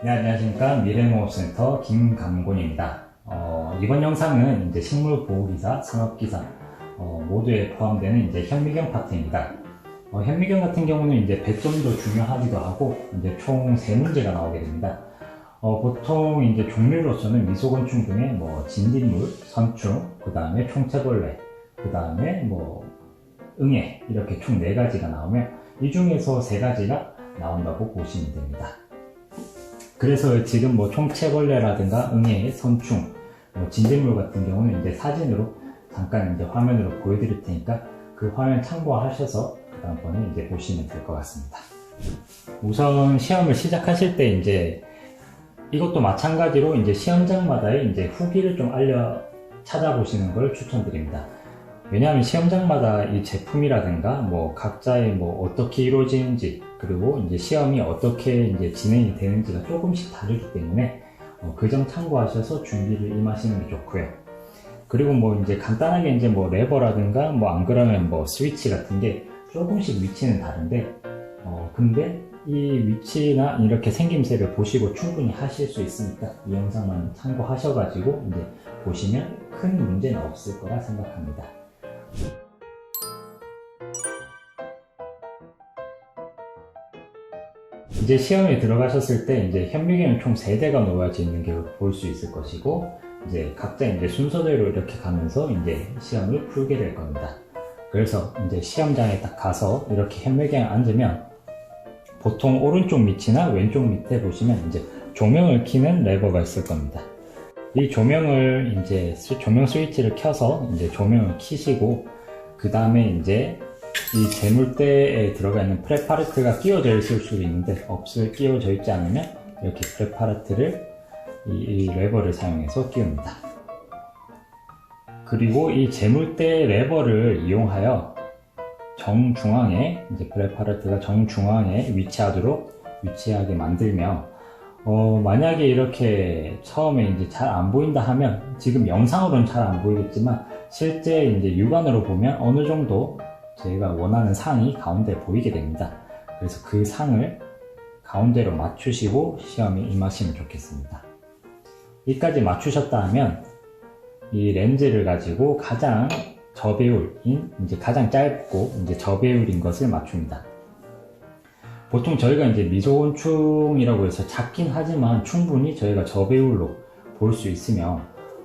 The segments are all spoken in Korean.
네, 안녕하십니까. 미래농업센터 김감곤입니다. 어, 이번 영상은 이제 식물보호기사, 산업기사, 어, 모두에 포함되는 이제 현미경 파트입니다. 어, 현미경 같은 경우는 이제 배점도 중요하기도 하고, 이제 총 세 문제가 나오게 됩니다. 어, 보통 이제 종류로서는 미소곤충 중에 뭐 진딧물, 선충, 그 다음에 총채벌레, 그 다음에 뭐 응애 이렇게 총 네 가지가 나오면 이 중에서 세 가지가 나온다고 보시면 됩니다. 그래서 지금 뭐 총채벌레라든가 응애, 선충, 뭐 진딧물 같은 경우는 이제 사진으로 잠깐 이제 화면으로 보여드릴 테니까 그 화면 참고하셔서 그 다음번에 이제 보시면 될 것 같습니다. 우선 시험을 시작하실 때 이제 이것도 마찬가지로 이제 시험장마다의 이제 후기를 좀 알려 찾아보시는 걸 추천드립니다. 왜냐하면 시험장마다 이 제품이라든가 뭐 각자의 뭐 어떻게 이루어지는지 그리고 이제 시험이 어떻게 이제 진행이 되는지가 조금씩 다르기 때문에 어, 그점 참고하셔서 준비를 임하시는 게 좋고요. 그리고 뭐 이제 간단하게 이제 뭐 레버라든가 뭐 안 그러면 뭐 스위치 같은 게 조금씩 위치는 다른데 어 근데 이 위치나 이렇게 생김새를 보시고 충분히 하실 수 있으니까 이 영상만 참고하셔가지고 이제 보시면 큰 문제는 없을 거라 생각합니다. 이제 시험에 들어가셨을 때 이제 현미경은 총 3대가 놓여져 있는 게볼수 있을 것이고 이제 각자 이제 순서대로 이렇게 가면서 이제 시험을 풀게 될 겁니다. 그래서 이제 시험장에 딱 가서 이렇게 현미경에 앉으면 보통 오른쪽 밑이나 왼쪽 밑에 보시면 이제 조명을 켜는 레버가 있을 겁니다. 이 조명을 이제 스- 조명 스위치를 켜서 이제 조명을 켜시고 그 다음에 이제 이 재물대에 들어가 있는 프레파르트가 끼워져 있을 수도 있는데 없을 끼워져 있지 않으면 이렇게 프레파르트를 이, 이 레버를 사용해서 끼웁니다. 그리고 이 재물대 레버를 이용하여 정중앙에 이제 프레파르트가 정중앙에 위치하도록 위치하게 만들며 어, 만약에 이렇게 처음에 이제 잘 안 보인다 하면 지금 영상으로는 잘 안 보이겠지만 실제 이제 육안으로 보면 어느 정도 저희가 원하는 상이 가운데 보이게 됩니다. 그래서 그 상을 가운데로 맞추시고 시험에 임하시면 좋겠습니다. 이까지 맞추셨다 하면 이 렌즈를 가지고 가장 저배율인 이제 가장 짧고 이제 저배율인 것을 맞춥니다. 보통 저희가 이제 미소곤충이라고 해서 작긴 하지만 충분히 저희가 저배율로 볼 수 있으며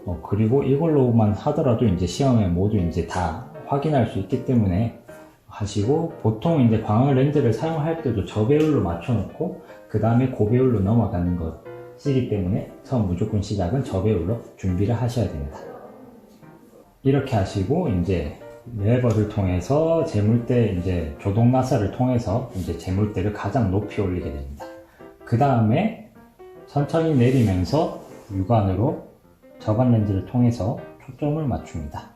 어, 그리고 이걸로만 하더라도 이제 시험에 모두 이제 다 확인할 수 있기 때문에 하시고 보통 이제 광학 렌즈를 사용할 때도 저배율로 맞춰놓고 그 다음에 고배율로 넘어가는 것이기 때문에 처음 무조건 시작은 저배율로 준비를 하셔야 됩니다. 이렇게 하시고 이제 레버를 통해서 재물대 이제 조동 나사를 통해서 이제 재물대를 가장 높이 올리게 됩니다. 그 다음에 천천히 내리면서 육안으로 저간 렌즈를 통해서 초점을 맞춥니다.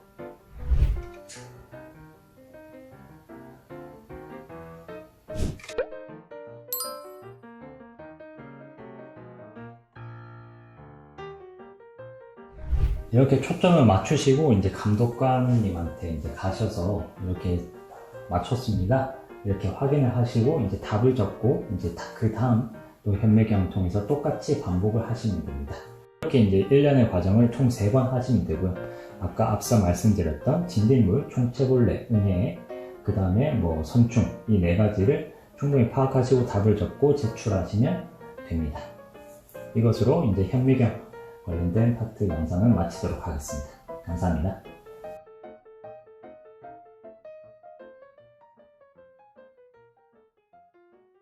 이렇게 초점을 맞추시고 이제 감독관님한테 이제 가셔서 이렇게 맞췄습니다. 이렇게 확인을 하시고 이제 답을 적고 이제 그 다음 또 현미경을 통해서 똑같이 반복을 하시면 됩니다. 이렇게 이제 1년의 과정을 총 3번 하시면 되고요. 아까 앞서 말씀드렸던 진딧물, 총채벌레, 응애, 그 다음에 뭐 선충 이 네 가지를 충분히 파악하시고 답을 적고 제출하시면 됩니다. 이것으로 이제 현미경 관련된 파트 영상을 마치도록 하겠습니다. 감사합니다.